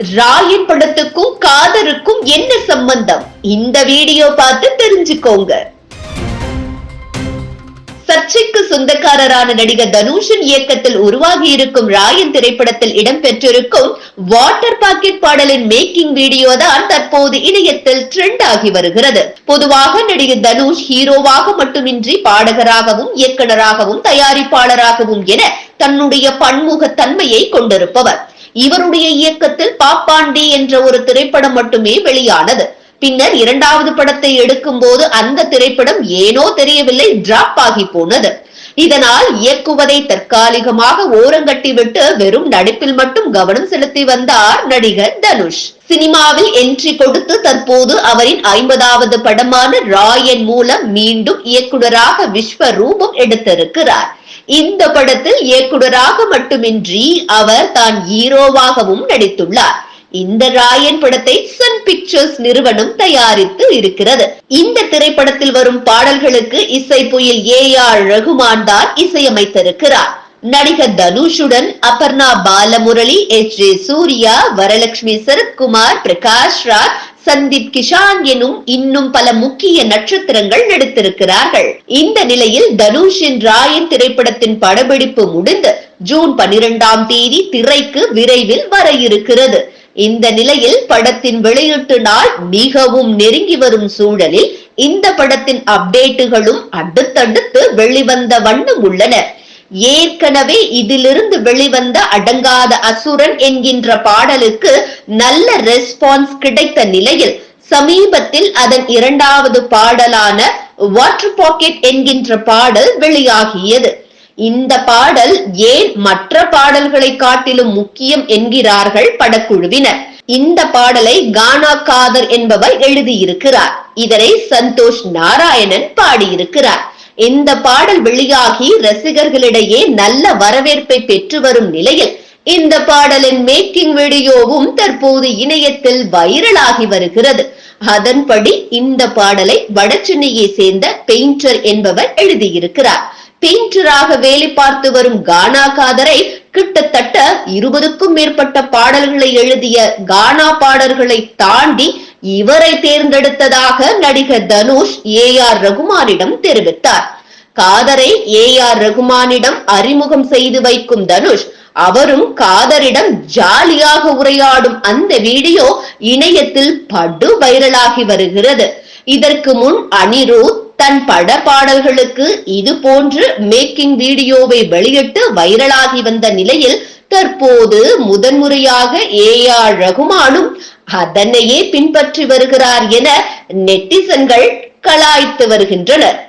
ராயின் படத்துக்கும் காதருக்கும் என்ன சம்பந்தம்? இந்த வீடியோ பார்த்து தெரிஞ்சுக்கோங்க. சர்ச்சைக்கு சொந்தக்காரரான நடிகர் தனுஷின் இயக்கத்தில் உருவாகி இருக்கும் ராயன் திரைப்படத்தில் இடம்பெற்றிருக்கும் வாட்டர் பாக்கெட் பாடலின் மேக்கிங் வீடியோ தான் தற்போது இணையத்தில் ட்ரெண்ட் ஆகி வருகிறது. பொதுவாக நடிகர் தனுஷ் ஹீரோவாக மட்டுமின்றி பாடகராகவும் இயக்குனராகவும் தயாரிப்பாளராகவும் என தன்னுடைய பன்முக தன்மையை கொண்டிருப்பவர். இவருடைய இயக்கத்தில் பாப்பாண்டி என்ற ஒரு திரைப்படம் மட்டுமே வெளியானது. பின்னர் இரண்டாவது படத்தை எடுக்கும் போது அந்த திரைப்படம் ஏனோ தெரியவில்லை டிராப் ஆகி போனது. இதனால் இயக்குவதை தற்காலிகமாக ஓரங்கட்டிவிட்டு வெறும் நடிப்பில் மட்டும் கவனம் செலுத்தி வந்தார் நடிகர் தனுஷ். சினிமாவில் என்ட்ரி கொடுத்து தற்போது அவரின் ஐம்பதாவது படமான ராயன் மூலம் மீண்டும் இயக்குனராக விஸ்வரூபம் எடுத்திருக்கிறார். இந்த படத்தில் இயக்குனராக மட்டுமின்றி அவர் தான் ஹீரோவாகவும் நடித்துள்ளார். இந்த ராயன் படத்தை சன் பிக்சர்ஸ் நிறுவனம் தயாரித்து இருக்கிறது. இந்த திரைப்படத்தில் வரும் பாடல்களுக்கு இசை புயல் ஏ ஆர் ரகுமான் தான் இசையமைத்திருக்கிறார். நடிகர் தனுஷுடன் அபர்ணா பாலமுரளி எச் ஜே சூர்யா வரலட்சுமி சரத்குமார் பிரகாஷ் ராஜ் சந்தீப் கிஷான் எனும் இன்னும் பல முக்கிய நட்சத்திரங்கள் நடித்திருக்கிறார்கள். இந்த நிலையில் தனுஷின் ராயன் திரைப்படத்தின் படப்பிடிப்பு முடிந்து ஜூன் பனிரெண்டாம் தேதி திரைக்கு விரைவில் வர இருக்கிறது. இந்த நிலையில் படத்தின் வெளியீட்டு நாள் மிகவும் நெருங்கி வரும் சூழலில் இந்த படத்தின் அப்டேட்டுகளும் அடுத்தடுத்து வெளிவந்த வண்ணம் உள்ளன. ஏற்கனவே இதிலிருந்து வெளிவந்த அடங்காத அசுரன் என்கின்ற பாடலுக்கு நல்ல ரெஸ்பான்ஸ் கிடைத்த நிலையில் சமீபத்தில் அதன் இரண்டாவது பாடலான வாட்டர் பாக்கெட் என்கின்ற பாடல் வெளியாகியது. இந்த பாடல் ஏன் மற்ற பாடல்களை காட்டிலும் முக்கியம் என்கிறார்கள் படக்குழுவினர். இந்த பாடலை கானா காதர் என்பவர் எழுதியிருக்கிறார். இதனை சந்தோஷ் நாராயணன் பாடியிருக்கிறார். இந்த பாடல் வெளியாகி ரசிகர்களிடையே நல்ல வரவேற்பை பெற்று வரும் நிலையில் இந்த பாடலின் மேக்கிங் வீடியோவும் தற்போது இணையத்தில் வைரலாகி வருகிறது. அதன்படி இந்த பாடலை வடச்சென்னையை சேர்ந்த பெயிண்டர் என்பவர் எழுதியிருக்கிறார். பெயிண்டராக வேலை பார்த்து வரும் கானா காதரை கிட்டத்தட்ட இருபதுக்கும் மேற்பட்ட பாடல்களை எழுதிய கானா பாடல்களை தாண்டி இவரை தேர்ந்தெடுத்ததாக நடிகர் தனுஷ் ஏ ஆர் ரகுமானிடம் தெரிவித்தார். காதரை ஏ ஆர் ரகுமானிடம் அறிமுகம் செய்து வைக்கும் தனுஷ் அவரும் காதரிடம் ஜாலியாக உரையாடும் அந்த வீடியோ இணையத்தில் படு வைரலாகி வருகிறது. இதற்கு முன் அனிருத் தன் பட பாடல்களுக்கு இது போன்று மேக்கிங் வீடியோவை வெளியிட்டு வைரலாகி வந்த நிலையில் தற்போது முதன்முறையாக ஏ ஆர் ரகுமானும் அதனையே பின்பற்றி வருகிறார் என நெட்டிசன்கள் கலாய்த்து வருகின்றனர்.